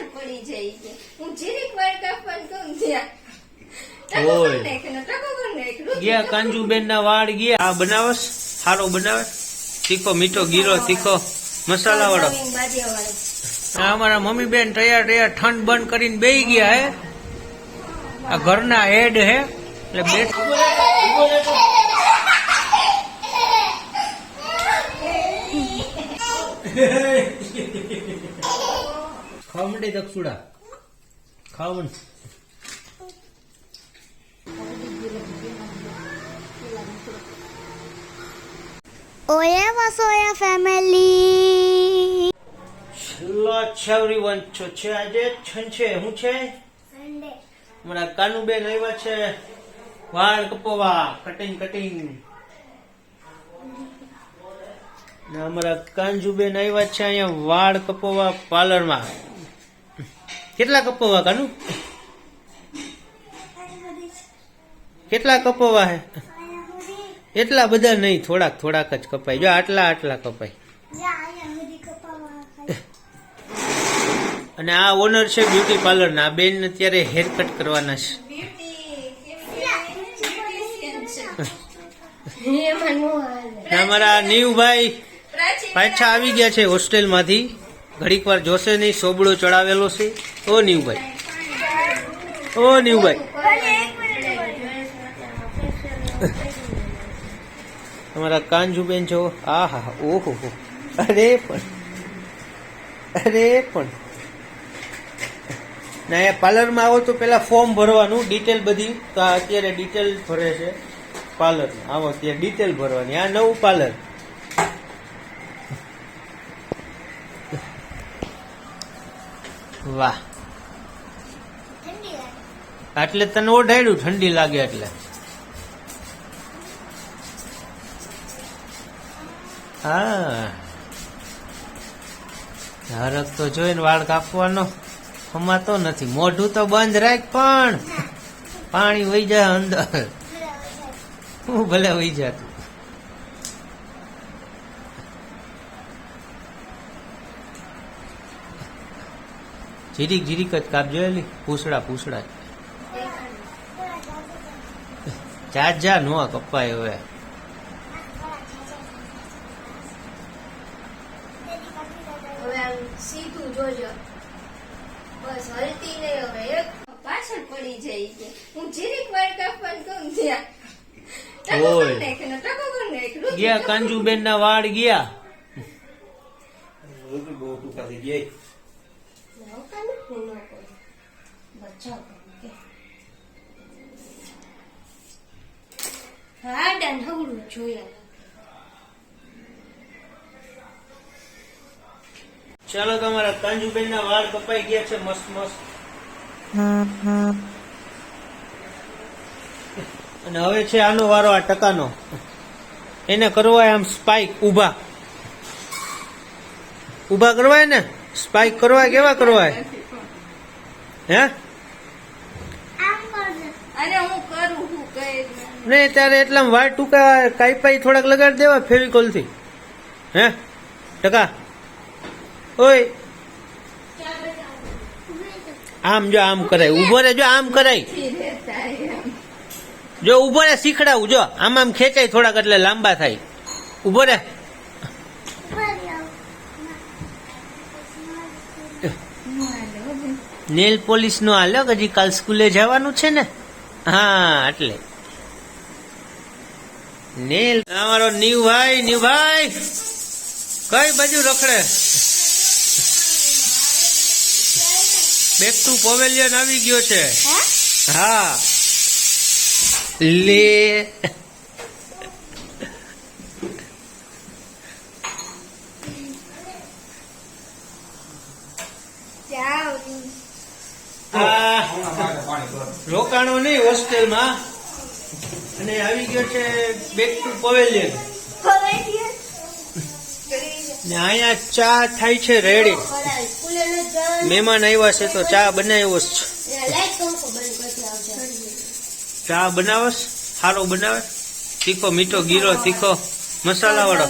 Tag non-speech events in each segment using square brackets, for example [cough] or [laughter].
પાછળ પડી જાય કે હું જીરીક વાર કાપવાનું કહું ત્યાં. ગયા. કાંજુબેન ના વાળ ગયા. આ બનાવસ? સારો બનાવે? તીખો મીઠો ગીરો તીખો મસાલા વાળો આ અમારા મમ્મી બેન તૈયાર તૈયાર ઠંડ બંધ કરીને બે ગયા હે. આ ઘરના હેડ હે. એટલે બે [laughs] [laughs] [laughs] ખાવ મંડે દક્ષુડા ખાવા મંડ. ઓએ વસોયા ફેમિલી છેલ્લો છેવરી વંચો છે. આજે? છન છે. શું છે? અમારા કાનુબેન આવ્યા છે. વાળ કપવા. Cutting cutting. ને અમારા કાનજુબેન આવ્યા છે અહીંયા વાળ કપવા પાર્લરમાં. કેટલા કપવા કાનું? કેટલા કપવા હે? એટલા બધા નહીં થોડાક થોડાક જ કપાય. જો આટલા આટલા કપાય. અને આ ઓનર છે બ્યુટી પાર્લર ના. બેન અત્યારે હેર કટ કરવાના છે. અમારા નીવભાઈ પાછા આવી ગયા છે હોસ્ટેલમાંથી ઘડીક વાર જોશે નહીં, સોબળો ચડાવેલો છે. ઓ નીવભાઈ. ઓ નીવભાઈ. તમારા કાનજુબેન છો આ હા ઓહો, હો. અરે પણ. અરે પણ. ના, એ પાર્લરમાં આવો તો પેલા ફોર્મ ભરવાનું, ડિટેલ બધી. તો અત્યારે ડિટેલ ભરે છે પાર્લર આવો, અત્યારે ડિટેલ ભરવાની. આ નવું પાર્લર. વાહ. એટલે તને ઓઢાડ્યું ઠંડી લાગે એટલે. હા. હરક તો જોઈને વાળ કાપવાનો ખમાતો નથી. મોઢું તો બંધ રાખ પણ. પાણી વહી જાય અંદર. હું ભલે વહી જાતું. જીરીક જીરીક જ કાપજો એલી પૂછડા પૂછડા. જા જા નો કપાય હવે. હવે સીધું જોજો. બસ હલતી નહીં હવે. એક પાછળ પડી જાય કે. હું જીરીક વાર કાપવાનું કહું ત્યાં. ટકો ઓય. કરી નાખ ને ટકો કરી નાખ. રુચિ ગયા. કાંજુબેન ના વાળ ગયા. હા હવડું જોયા ચાલો તમારા કાંજુબેન ના વાળ કપાઈ ગયા છે મસ્ત મસ્ત. અને હવે છે આનો વારો, આ ટકાનો. એને કરવાય આમ સ્પાઇક ઊભા ઊભા કરવાય ને? સ્પાઇક કરવાય કેવા કરવાય? હું કરું હું કઈ નહીં ત્યારે એટલા વાળ ટૂંકા કાઈપાઈ થોડાક લગાડી દેવા ફેવિકોલથી હે? ટકા? ઓય. આમ જો આમ કરાય. ઊભો રે જો આમ કરાય. જો ઊભો રે શીખડાવું જો. આમ આમ ખેંચાય થોડાક એટલે લાંબા થાય. ઊભો રે. નેલ પોલીસ નો હાલો હજી કાલ સ્કૂલે જવાનું છે ને? હા એટલે. નેલ. અમારો નીવભાઈ નીવભાઈ કઈ બાજુ રખડે? બેક ટુ પોવેલિયન આવી ગયો છે. હા? લે. રોકાણો નહીં હોસ્ટેલમાં. અને આવી ગયો છે બેક ટુ પવેલિયન ને અહીંયા ચા થાય છે રેડી મહેમાન આવ્યા છે તો ચા બનાવ્યો છે. ચા બનાવસ સારો બનાવે? તીખો મીઠો ગીરો તીખો મસાલા વાળો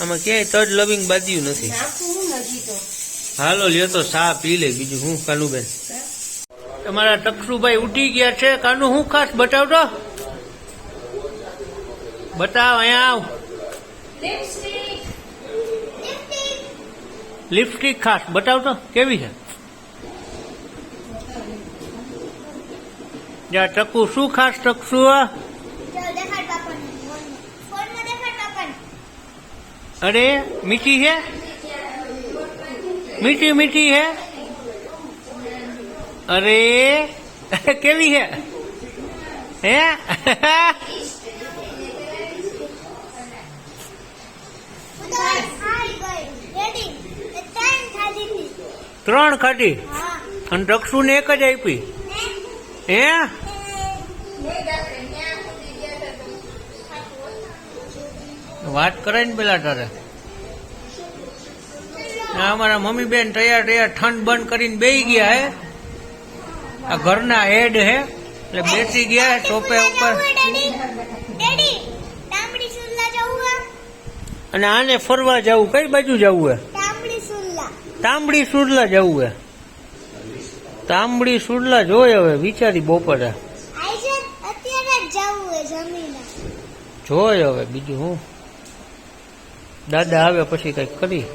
આમાં ક્યાંય તજ લવિંગ બાંધ્યું નથી. હાલો લ્યો તો ચા પી લે બીજું હું કાનુબેન તમારા ટકસુભાઈ ઉઠી ગયા છે. કાનુ, હું ખાસ બતાવતો? બતાવ, અહીંયા આવ. લિપસ્ટિક ખાસ. બતાવતો? કેવી છે? જા, ટકુ, શું ખાસ ટકસુ અરે, મીઠી છે? મીઠી મીઠી છે? અરે, કેવી હે હે? ત્રણ ખાટી. અને ટકસુ ને એક જ આપી. હે? વાત કરે ને પેલા તારે. અમારા મમ્મી બેન તૈયાર તૈયાર ઠંડ બંધ કરીને બેસી ગયા, હે? આ ઘરના હેડ હે એટલે બેસી ગયા ટોપે ઉપર. અને આને ફરવા જવું કઈ બાજુ જવું હે? તાંબડી સુરલા જવું હે. તાંબડી સુરલા જોય હવે વિચારી બપોરે. આઈ છે અત્યારે જ જવું હે જમીને. જોઈ હવે બીજું હું? દાદા આવે પછી કંઈક કરી.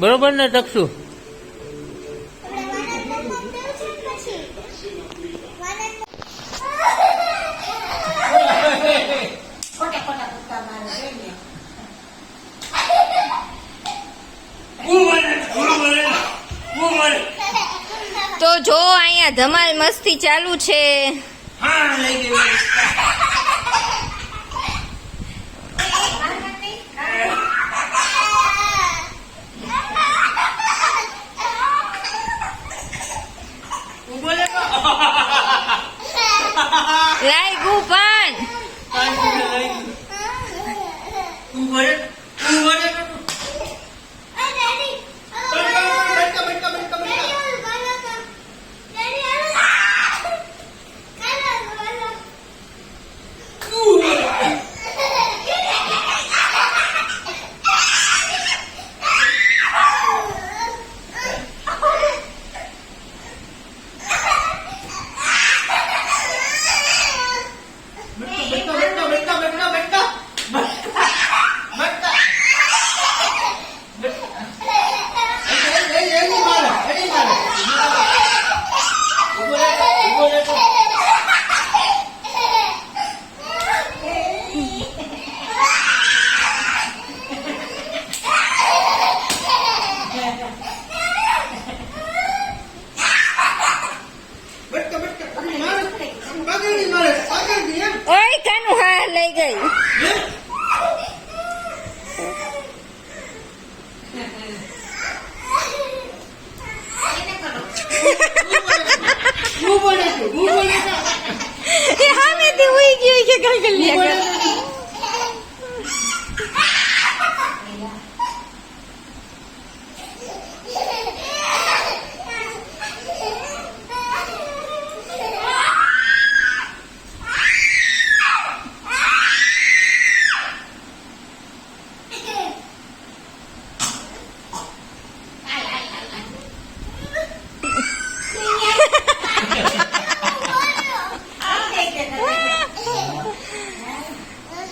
બરોબર ને તકશું આપણે વાનર ફોન દેવું છે ને પછી વાનર તો જો અહીંયા ધમાલ મસ્તી ચાલુ છે. હા લઈ ગઈ બોલે તો લાગ્યું પણ તું બોલે તું બોલે આ ડેડી બેઠા બેઠા બેઠા ડેડી ઓલું બોલો તો ડેડી આલો કાલો બોલો બેઠા બેઠા બેઠા બેઠા બેઠા ઓય કાનું હા લઈ ગઈ એ હામેથી ઉઈ ગઈ કે કાંઈ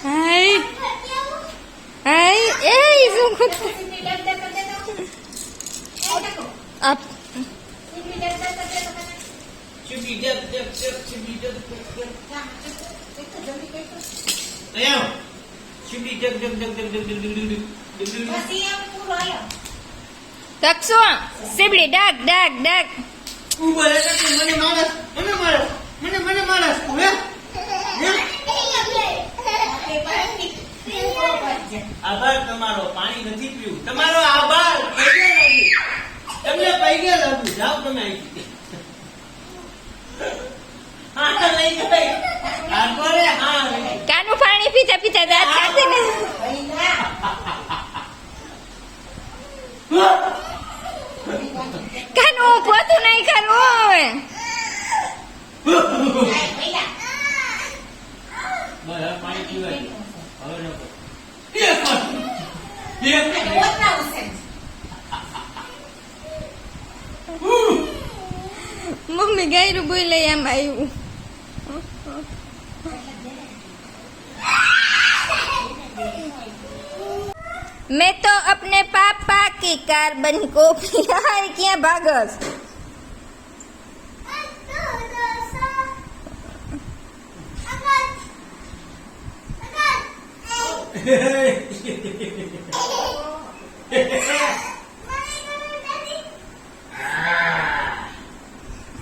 હાય હાય એ શું ખુદ આપ તકસો સીબડી મને ડાક ડાક. આભાર તમારો, પાણી નથી પીવું. તમારો આભાર તમને પૈગે લાગુ. જાઓ તમે અહીંથી હા લઈ ગઈ આખો રે હા લઈ ગઈ. કાનું પાણી પીતા પીતા દાંત ખાતે ને? કાનું પોતું નહીં કરવું મમ્મી ગાયરું બોલે એમ આવ્યું. मैं तो अपने पापा की कार्बन कॉपी हाय ક્યાં ભાગસ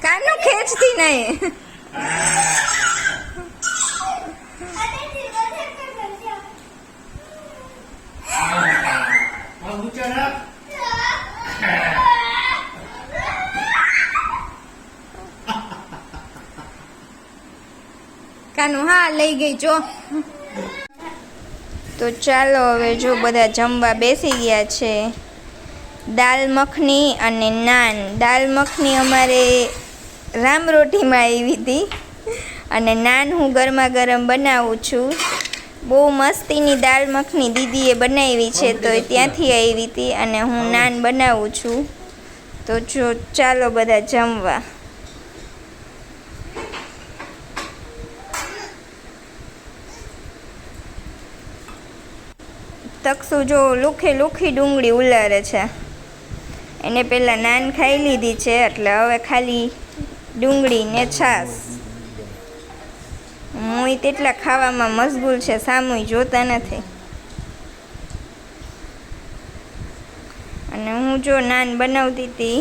કાનું ખેંચતી નહીં કાનું, હા, લઈ ગઈ, જો. તો ચાલો, હવે જો બધા જમવા બેસી ગયા છે. દાલ મખની અને નાન. દાલ મખની અમારે રામ રોટીમાં આવી હતી. અને નાન હું ગરમા ગરમ બનાવું છું. બહુ મસ્તીની દાળ મખની દીદીએ બનાવી છે તો એ ત્યાંથી આવી હતી અને હું નાન બનાવું છું. તો જો ચાલો બધા જમવા. તકસુ જો લુખી લુખી ડુંગળી ઉલારે છે. એને પહેલાં નાન ખાઈ લીધી છે એટલે હવે ખાલી ડુંગળી ને છાશ. હું તેટલા ખાવામાં મશગુલ છે સામુય જોતા નથી. અને હું જો નાન બનાવતી હતી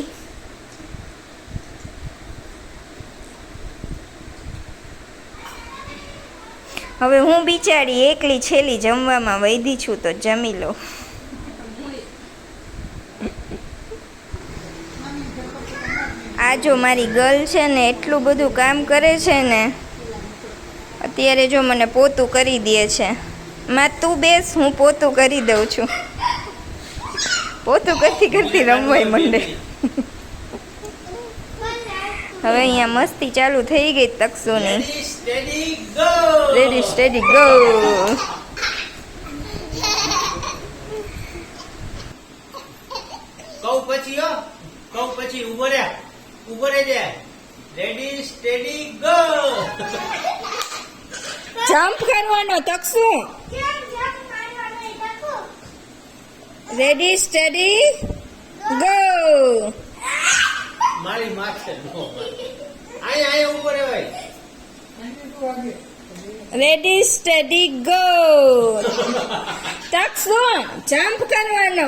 હવે હું બિચારી એકલી છેલ્લી જમવામાં વૈધી છું તો જમી લો આ જો મારી ગર્લ છે ને, એટલું બધું કામ કરે છે ને અત્યારે જો મને પોતું કરી દે છે. માં તું બેસ, હું પોતું કરી દઉં છું. પોતું કરતી કરતી રમવાય મંડે. હવે અહીંયા મસ્તી ચાલુ થઈ ગઈ તકસુની. રેડી સ્ટેડી ગો કઉ પછી હો, કઉ પછી ઊભો રે, ઊભો રેડી સ્ટેડી ગો જમ્પ કરવાનો તકસુ રેડી સ્ટડી ગો મારી માથે છે આય આય ઉપર ભાઈ. રેડી સ્ટડી ગો તકસુ જમ્પ કરવાનો.